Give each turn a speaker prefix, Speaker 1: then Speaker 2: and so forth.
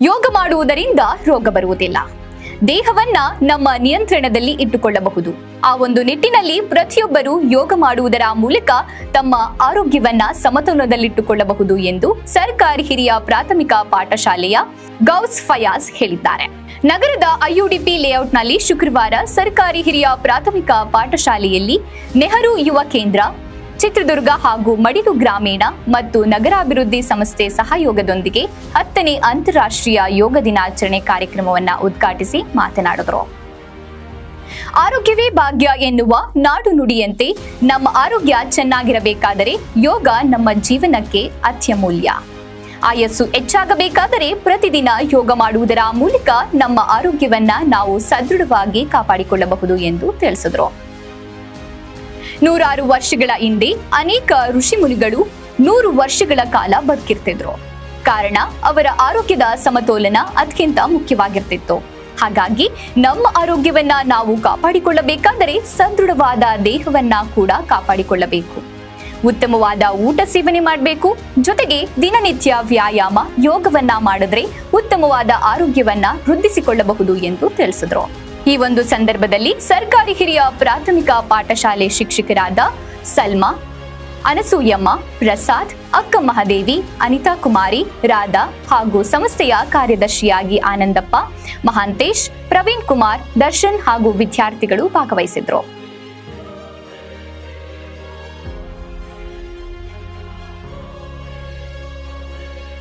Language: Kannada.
Speaker 1: ಯೋಗ ಮಾಡುವುದರಿಂದ ರೋಗ ಬರುವುದಿಲ್ಲ. ದೇಹವನ್ನ ನಮ್ಮ ನಿಯಂತ್ರಣದಲ್ಲಿ ಇಟ್ಟುಕೊಳ್ಳಬಹುದು. ಆ ಒಂದು ನಿಟ್ಟಿನಲ್ಲಿ ಪ್ರತಿಯೊಬ್ಬರು ಯೋಗ ಮಾಡುವುದರ ಮೂಲಕ ತಮ್ಮ ಆರೋಗ್ಯವನ್ನ ಸಮತೋಲನದಲ್ಲಿಟ್ಟುಕೊಳ್ಳಬಹುದು ಎಂದು ಸರ್ಕಾರಿ ಹಿರಿಯ ಪ್ರಾಥಮಿಕ ಪಾಠಶಾಲೆಯ ಗೌಸ್ ಫಯಾಜ್ ಹೇಳಿದ್ದಾರೆ. ನಗರದ ಐಯುಡಿಪಿ ಲೇಔಟ್ನಲ್ಲಿ ಶುಕ್ರವಾರ ಸರ್ಕಾರಿ ಹಿರಿಯ ಪ್ರಾಥಮಿಕ ಪಾಠಶಾಲೆಯಲ್ಲಿ ನೆಹರು ಯುವ ಕೇಂದ್ರ ಚಿತ್ರದುರ್ಗ ಹಾಗೂ ಮಡಿಲು ಗ್ರಾಮೀಣ ಮತ್ತು ನಗರಾಭಿವೃದ್ಧಿ ಸಂಸ್ಥೆ ಸಹಯೋಗದೊಂದಿಗೆ ಹತ್ತನೇ ಅಂತಾರಾಷ್ಟ್ರೀಯ ಯೋಗ ದಿನಾಚರಣೆ ಕಾರ್ಯಕ್ರಮವನ್ನು ಉದ್ಘಾಟಿಸಿ ಮಾತನಾಡಿದರು. ಆರೋಗ್ಯವೇ ಭಾಗ್ಯ ಎನ್ನುವ ನಾಡು ನುಡಿಯಂತೆ ನಮ್ಮ ಆರೋಗ್ಯ ಚೆನ್ನಾಗಿರಬೇಕಾದರೆ ಯೋಗ ನಮ್ಮ ಜೀವನಕ್ಕೆ ಅತ್ಯಮೂಲ್ಯ. ಆಯಸ್ಸು ಹೆಚ್ಚಾಗಬೇಕಾದರೆ ಪ್ರತಿದಿನ ಯೋಗ ಮಾಡುವುದರ ಮೂಲಕ ನಮ್ಮ ಆರೋಗ್ಯವನ್ನ ನಾವು ಸದೃಢವಾಗಿ ಕಾಪಾಡಿಕೊಳ್ಳಬಹುದು ಎಂದು ತಿಳಿಸಿದರು. ನೂರಾರು ವರ್ಷಗಳ ಹಿಂದೆ ಅನೇಕ ಋಷಿಮುನಿಗಳು ನೂರು ವರ್ಷಗಳ ಕಾಲ ಬದುಕಿರ್ತಿದ್ರು. ಕಾರಣ ಅವರ ಆರೋಗ್ಯದ ಸಮತೋಲನ ಅತ್ಯಂತ ಮುಖ್ಯವಾಗಿರ್ತಿತ್ತು. ಹಾಗಾಗಿ ನಮ್ಮ ಆರೋಗ್ಯವನ್ನ ನಾವು ಕಾಪಾಡಿಕೊಳ್ಳಬೇಕಾದರೆ ಸದೃಢವಾದ ದೇಹವನ್ನ ಕೂಡ ಕಾಪಾಡಿಕೊಳ್ಳಬೇಕು. ಉತ್ತಮವಾದ ಊಟ ಸೇವನೆ ಮಾಡಬೇಕು. ಜೊತೆಗೆ ದಿನನಿತ್ಯ ವ್ಯಾಯಾಮ, ಯೋಗವನ್ನ ಮಾಡಿದ್ರೆ ಉತ್ತಮವಾದ ಆರೋಗ್ಯವನ್ನ ವೃದ್ಧಿಸಿಕೊಳ್ಳಬಹುದು ಎಂದು ತಿಳಿಸಿದ್ರು. ಈ ಒಂದು ಸಂದರ್ಭದಲ್ಲಿ ಸರ್ಕಾರಿ ಹಿರಿಯ ಪ್ರಾಥಮಿಕ ಪಾಠಶಾಲೆ ಶಿಕ್ಷಕರಾದ ಸಲ್ಮಾ, ಅನಸೂಯಮ್ಮ, ಪ್ರಸಾದ್, ಅಕ್ಕ ಮಹಾದೇವಿ, ಅನಿತಾ ಕುಮಾರಿ, ರಾಧಾ ಹಾಗೂ ಸಂಸ್ಥೆಯ ಕಾರ್ಯದರ್ಶಿಯಾಗಿ ಆನಂದಪ್ಪ, ಮಹಾಂತೇಶ್, ಪ್ರವೀಣ್ ಕುಮಾರ್, ದರ್ಶನ್ ಹಾಗೂ ವಿದ್ಯಾರ್ಥಿಗಳು ಭಾಗವಹಿಸಿದ್ರು.